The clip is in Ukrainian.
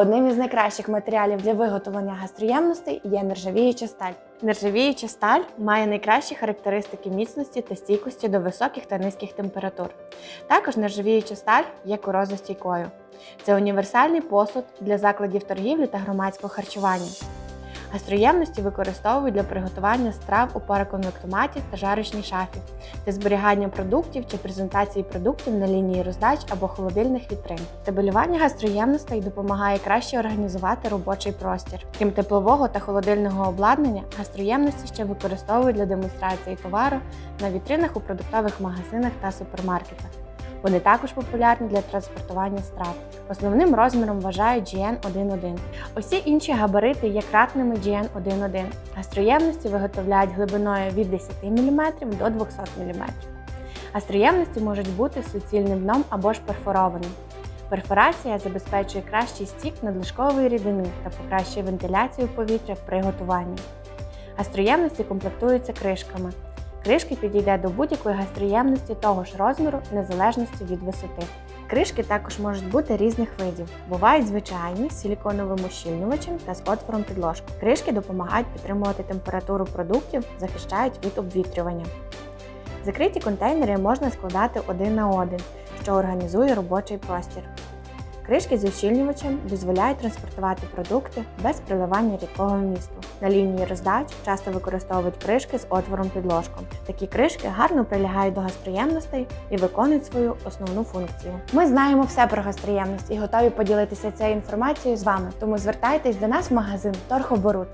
Одним із найкращих матеріалів для виготовлення гастроємностей є нержавіюча сталь. Нержавіюча сталь має найкращі характеристики міцності та стійкості до високих та низьких температур. Також нержавіюча сталь є корозостійкою. Це універсальний посуд для закладів торгівлі та громадського харчування. Гастроємності використовують для приготування страв у пароконвектоматі та жарочній шафі, для зберігання продуктів чи презентації продуктів на лінії роздач або холодильних вітрин. Табелювання гастроємностей допомагає краще організувати робочий простір. Крім теплового та холодильного обладнання, гастроємності ще використовують для демонстрації товару на вітринах у продуктових магазинах та супермаркетах. Вони також популярні для транспортування страв. Основним розміром вважають GN11. Усі інші габарити є кратними GN11. Гастроємності виготовляють глибиною від 10 мм до 200 мм. Гастроємності можуть бути суцільним дном або ж перфорованим. Перфорація забезпечує кращий стік надлишкової рідини та покращує вентиляцію повітря при готуванні. Гастроємності комплектуються кришками. Кришки підійде до будь-якої гастроємності того ж розміру, незалежності від висоти. Кришки також можуть бути різних видів. Бувають звичайні з силіконовим ущільнювачем та з отвором під ложку. Кришки допомагають підтримувати температуру продуктів, захищають від обвітрювання. Закриті контейнери можна складати один на один, що організує робочий простір. Кришки з ущільнювачем дозволяють транспортувати продукти без приливання рідкого вмісту. На лінії роздач часто використовують кришки з отвором під ложком. Такі кришки гарно прилягають до гастроємностей і виконують свою основну функцію. Ми знаємо все про гастроємність і готові поділитися цією інформацією з вами. Тому звертайтесь до нас в магазин Торхоборут.